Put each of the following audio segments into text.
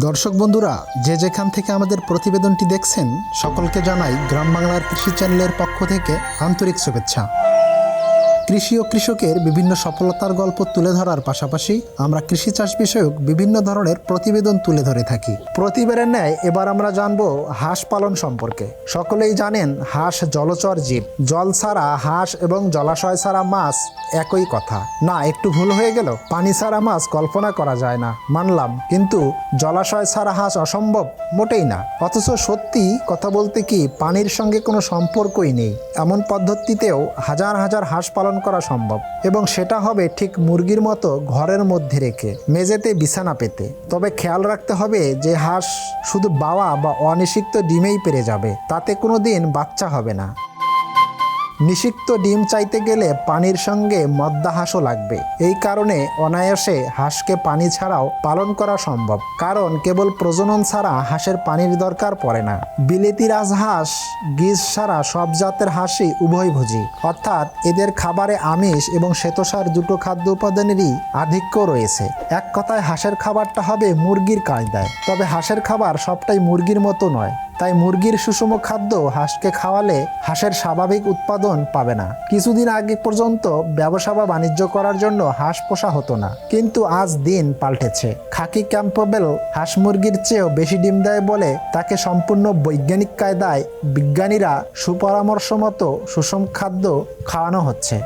দর্শক বন্ধুরা, যে যেখান থেকে আমাদের প্রতিবেদনটি দেখছেন, সকলকে জানাই গ্রাম বাংলার কৃষি চ্যানেলের পক্ষ থেকে আন্তরিক শুভেচ্ছা। কৃষি ও কৃষকের বিভিন্ন সফলতার গল্প তুলে ধরার পাশাপাশি আমরা কৃষি চাষ বিষয়ক বিভিন্ন ধরনের প্রতিবেদন তুলে ধরে থাকি। প্রতিবারের ন্যায় এবার আমরা জানব হাঁস পালন সম্পর্কে। সকলেই জানেন হাঁস জলচর জীব। জল ছাড়া হাঁস এবং জলাশয় ছাড়া মাছ একই কথা। না, একটু ভুল হয়ে গেল। পানি ছাড়া মাছ কল্পনা করা যায় না। মানলাম। কিন্তু জলাশয় ছাড়া হাঁস অসম্ভব মোটেই না। অথচ সত্যি কথা বলতে কি, পানির সঙ্গে কোনো সম্পর্কই নেই। এমন পদ্ধতিতেও হাজার হাজার হাঁস পালন করা সম্ভব। এবং সেটা হবে ঠিক মুরগির মতো ঘরের মধ্যে রেখে, মেঝেতে বিছানা পেতে। তবে খেয়াল রাখতে হবে যে হাঁস শুধু বাওয়া বা অনিষিক্ত ডিমেই পেরে যাবে, তাতে কোনো দিন বাচ্চা হবে না। নিষিক্ত ডিম চাইতে গেলে পানির সঙ্গে মদ্দা হাঁসও লাগবে। এই কারণে অনায়াসে হাঁসকে পানি ছাড়াও পালন করা সম্ভব। কারণ কেবল প্রজনন ছাড়া হাঁসের পানির দরকার পড়ে না। বিলেতি রাজহাঁস গিজ ছাড়া সব জাতের হাঁসই উভয়ভোজী অর্থাৎ এদের খাবারে আমিষ এবং শ্বেতসার দুটো খাদ্য উপাদানেরই আধিক্য রয়েছে। এক কথায় হাঁসের খাবারটা হবে মুরগির কায়দায়। তবে হাঁসের খাবার সবটাই মুরগির মতো নয়। তাই মুরগির সুষম খাদ্য হাঁসকে খাওয়ালে হাঁসের স্বাভাবিক উৎপাদন পাবে না। কিছুদিন আগে পর্যন্ত ব্যবসা বা বাণিজ্য করার জন্য হাঁস পোষা হতো না। কিন্তু আজ দিন পাল্টেছে। খাকি ক্যাম্পবেল হাঁস মুরগির চেয়েও বেশি ডিম দেয় বলে তাকে সম্পূর্ণ বৈজ্ঞানিক কায়দায় বিজ্ঞানীরা সুপরামর্শ মতো সুষম খাদ্য খাওয়ানো হচ্ছে।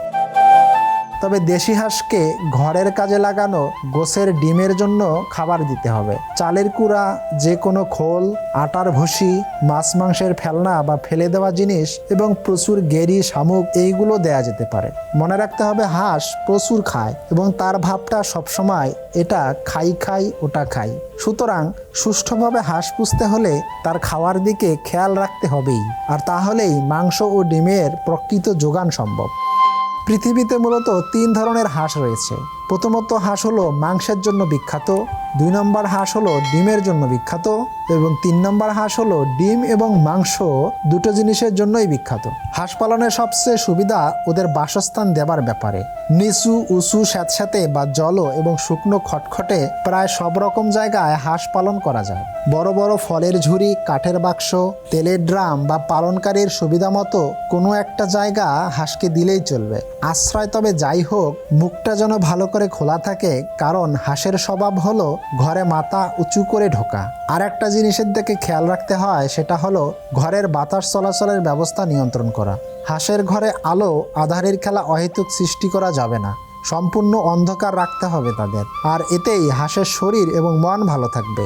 তবে দেশি হাঁসকে ঘরের কাজে লাগানো গোসের ডিমের জন্য খাবার দিতে হবে। চালের কুড়া, যে কোনো খোল, আটার ভুসি, মাছ মাংসের ফেলনা বা ফেলে দেওয়া জিনিস এবং প্রচুর গেরি, শামুক এইগুলো দেয়া যেতে পারে। মনে রাখতে হবে হাঁস প্রচুর খায় এবং তার ভাবটা সবসময় এটা খাই খাই, ওটা খাই। সুতরাং সুষ্ঠুভাবে হাঁস পুষতে হলে তার খাওয়ার দিকে খেয়াল রাখতে হবেই। আর তাহলেই মাংস ও ডিমের প্রকৃত যোগান সম্ভব। পৃথিবীতে মূলত তিন ধরনের হাঁস রয়েছে। প্রথমত হাঁস হলো মাংসের জন্য বিখ্যাত, দুই নম্বর হাঁস হলো ডিমের জন্য বিখ্যাত এবং তিন নম্বর হাঁস হলো ডিম এবং মাংস দুটো জিনিসের জন্যই বিখ্যাত। হাঁস পালনের সবচেয়ে সুবিধা ওদের বাসস্থান দেবার ব্যাপারে। নিচু, উঁচু, স্যাঁতস্যাঁতে বা জল এবং শুকনো খটখটে প্রায় সব রকম জায়গায় হাঁস পালন করা যায়। বড় বড় ফলের ঝুড়ি, কাঠের বাক্স, তেলের ড্রাম বা পালনকারীর সুবিধা মতো কোনো একটা জায়গা হাঁসকে দিলেই চলবে। আশ্রয় তবে যাই হোক, মুখটা যেন ভালো করে খোলা থাকে, কারণ হাঁসের স্বভাব হলো ঘরে মাথা উঁচু করে ঢোকা। আর একটা জিনিসের দিকে খেয়াল রাখতে হয়, সেটা হলো ঘরের বাতাস চলাচলের ব্যবস্থা নিয়ন্ত্রণ করা। হাঁসের ঘরে আলো, আধারের খেলা অহেতুক সৃষ্টি করা যাবে না। সম্পূর্ণ অন্ধকার রাখতে হবে তাদের। আর এতেই হাঁসের শরীর এবং মন ভালো থাকবে।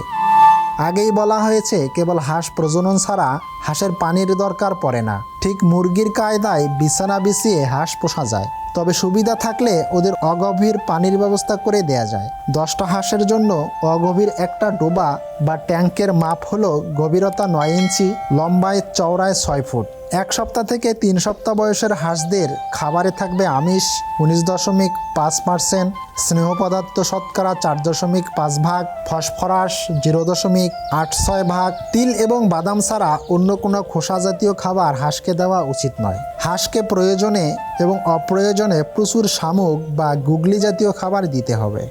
আগেই বলা হয়েছে, কেবল হাঁস প্রজনন ছাড়া হাঁসের পানির দরকার পড়ে না। ঠিক মুরগির কায়দায় বিছানা বিছিয়ে হাঁস পোষা যায়। তবে সুবিধা থাকলে ওদের অগভীর পানির ব্যবস্থা করে দেয়া যায়। দশটা হাঁসের জন্য অগভীর একটা ডোবা বা ট্যাঙ্কের মাপ হলো গভীরতা নয় ইঞ্চি, লম্বায় চওড়ায় ছয় ফুট। এক সপ্তাহ থেকে তিন সপ্তাহ বয়সের হাঁসদের খাবারে থাকবে আমিষ, উনিশ দশমিক পাঁচ পার্সেন্ট, স্নেহ পদার্থ শতকরা চার দশমিক পাঁচ ভাগ, ফসফরাস জিরো দশমিক আট ছয় ভাগ। তিল এবং বাদাম ছাড়া অন্য কোনো খোসা জাতীয় খাবার হাঁসকে দেওয়া উচিত নয়। হাঁসকে প্রয়োজনে এবং অপ্রয়োজনে প্রচুর শামুক বা গুগলি জাতীয় খাবার দিতে হবে।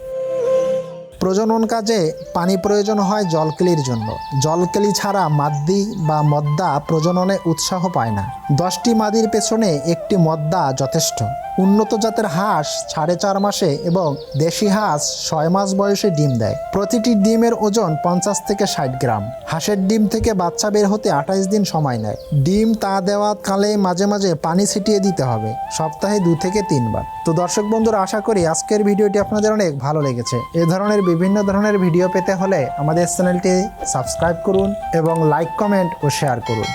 প্রজনন কাজে পানি প্রয়োজন হয় জলকেলির জন্য। জলকেলি ছাড়া মাদ্দি বা মদ্দা প্রজননে উৎসাহ পায় না। দশটি মাদির পেছনে একটি মদ্দা যথেষ্ট। উন্নত জাতের হাঁস সাড়ে চার মাসে এবং দেশি হাঁস ছয় মাস বয়সে ডিম দেয়। প্রতিটি ডিমের ওজন পঞ্চাশ থেকে ষাট গ্রাম। হাঁসের ডিম থেকে বাচ্চা বের হতে আঠাইশ দিন সময় নেয়। ডিম তা দেওয়া কালে মাঝে মাঝে পানি ছিটিয়ে দিতে হবে, সপ্তাহে দু থেকে তিনবার। তো দর্শক বন্ধুরা, আশা করি আজকের ভিডিওটি আপনাদের অনেক ভালো লেগেছে। এ ধরনের বিভিন্ন ধরনের ভিডিও পেতে হলে আমাদের চ্যানেলটি সাবস্ক্রাইব করুন এবং লাইক, কমেন্ট ও শেয়ার করুন।